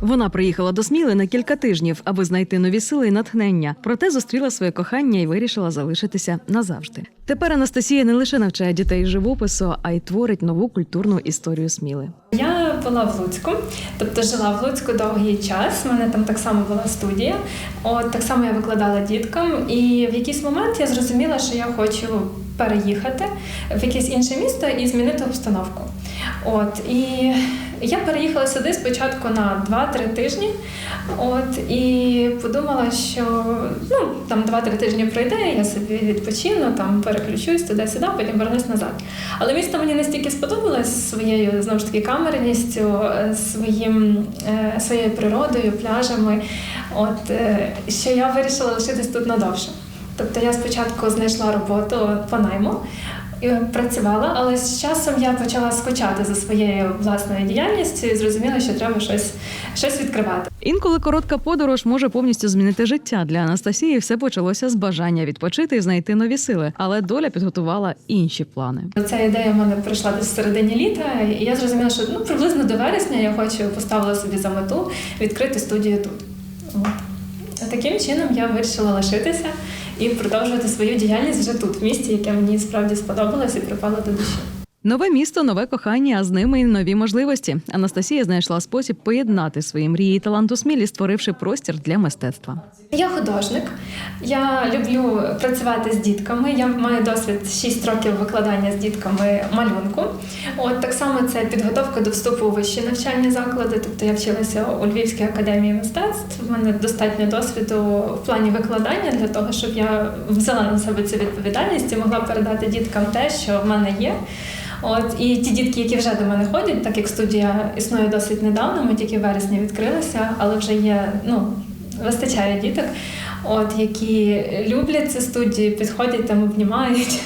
Вона приїхала до Сміли на кілька тижнів, аби знайти нові сили і натхнення. Проте зустріла своє кохання і вирішила залишитися назавжди. Тепер Анастасія не лише навчає дітей живопису, а й творить нову культурну історію Сміли. Я була в Луцьку, тобто жила в Луцьку довгий час. У мене там так само була студія. От так само я викладала діткам, і в якийсь момент я зрозуміла, що я хочу переїхати в якесь інше місто і змінити обстановку. От і я переїхала сюди спочатку на 2-3 тижні. От і подумала, що ну там 2-3 тижні пройде, я собі відпочину, там переключусь туди-сюди, потім вернусь назад. Але місто мені настільки сподобалось своєю знову ж таки камерністю, е, своїм е, своєю природою, пляжами. От е, що я вирішила лишитись тут надовше. Тобто я спочатку знайшла роботу по найму. І Працювала, але з часом я почала скучати за своєю власною діяльністю і зрозуміла, що треба щось, щось відкривати. Інколи коротка подорож може повністю змінити життя. Для Анастасії все почалося з бажання відпочити і знайти нові сили, але доля підготувала інші плани. Ця ідея в мене прийшла десь в середині літа, і я зрозуміла, що ну приблизно до вересня я хочу поставила собі за мету відкрити студію тут. От. Таким чином я вирішила лишитися і продовжувати свою діяльність вже тут, в місті, яке мені справді сподобалось і припало до душі. Нове місто, нове кохання, а з ними й нові можливості. Анастасія знайшла спосіб поєднати свої мрії і талант у смілі, створивши простір для мистецтва. Я художник. Я люблю працювати з дітками. Я маю досвід 6 років викладання з дітками малюнку. От так само це підготовка до вступу у вищі навчальні заклади. Тобто я вчилася у Львівській академії мистецтв. У мене достатньо досвіду в плані викладання для того, щоб я взяла на себе цю відповідальність і могла передати діткам те, що в мене є. От і ті дітки, які вже до мене ходять, так як студія існує досить недавно, ми тільки в вересні відкрилися, але вже є ну вистачає діток, от які люблять цю студію, підходять там, обнімають.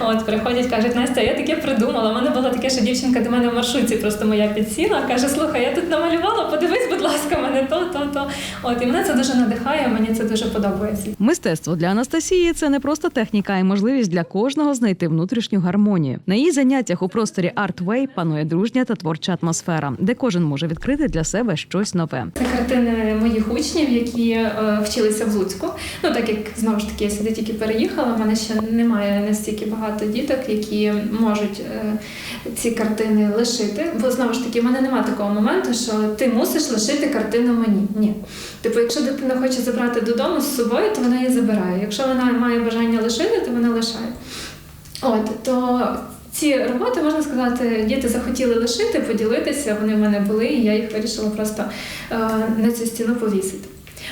От приходять, кажуть, Настя, я таке придумала. У мене було таке, що дівчинка до мене в маршрутці просто моя підсіла, каже: слухай, я тут намалювала, подивись, будь ласка, мене то, то, то. От і мене це дуже надихає, мені це дуже подобається. Мистецтво для Анастасії це не просто техніка, а й можливість для кожного знайти внутрішню гармонію. На її заняттях у просторі Artway панує дружня та творча атмосфера, де кожен може відкрити для себе щось нове. Це картини моїх учнів, які е, вчилися в Луцьку. Ну так як знову ж таки я сюди тільки переїхала. в мене ще немає настільки багато діток, які можуть е, ці картини лишити. Бо знову ж таки, в мене немає такого моменту, що ти мусиш лишити картину мені. Ні. Типу, якщо дитина хоче забрати додому з собою, то вона її забирає. Якщо вона має бажання лишити, то вона лишає. От то ці роботи можна сказати, діти захотіли лишити, поділитися. Вони в мене були, і я їх вирішила просто е, на цю стіну повісити.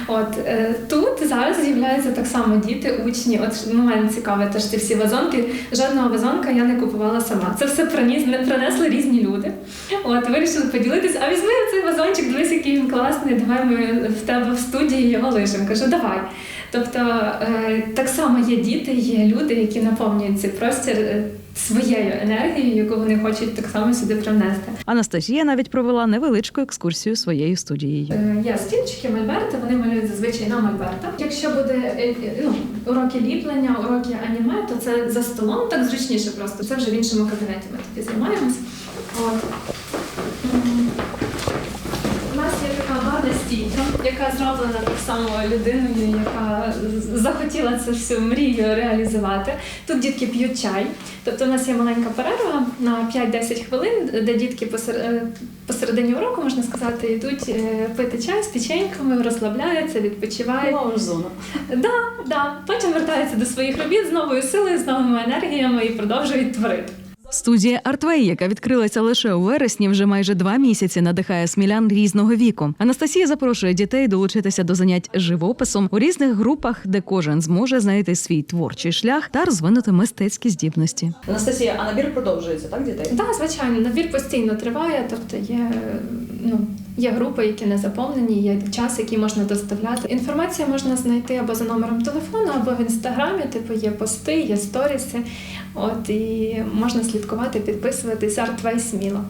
От е, тут зараз з'являються так само діти, учні. От момент цікавий, теж ці всі вазонки. Жодного вазонка я не купувала сама. Це все приніс, не принесли різні люди. От вирішили поділитися. А візьми цей вазончик, дивись, який він класний. Давай ми в тебе в студії його лишимо. Кажу, давай. Тобто е, так само є діти, є люди, які наповнюють цей простір е, своєю енергією, яку вони хочуть так само сюди привнести. Анастасія навіть провела невеличку екскурсію своєю студією. Е, Є стільчики Мольберта, вони малюють зазвичай на Мольберта. Якщо буде е, е, ну, уроки ліплення, уроки аніме, то це за столом так зручніше просто. Це вже в іншому кабінеті ми тоді займаємось. От. У нас є така гарна стійка, яка зроблена так само людиною, яка захотіла цю всю мрію реалізувати. Тут дітки п'ють чай. Тобто у нас є маленька перерва на 5-10 хвилин, де дітки е, посередині уроку, можна сказати, йдуть е, пити чай з печеньками, розслабляються, відпочивають. зона. Да, да. Потім вертаються до своїх робіт з новою силою, з новими енергіями і продовжують творити. Студія Артвей, яка відкрилася лише у вересні, вже майже два місяці надихає смілян різного віку. Анастасія запрошує дітей долучитися до занять живописом у різних групах, де кожен зможе знайти свій творчий шлях та розвинути мистецькі здібності. Анастасія, а набір продовжується, так, дітей? Так, звичайно, набір постійно триває, тобто є, ну, є групи, які не заповнені, є час, який можна доставляти. Інформацію можна знайти або за номером телефону, або в інстаграмі, типу є пости, є сторіси. От і можна слідкувати, підписуватись Артвей сміло.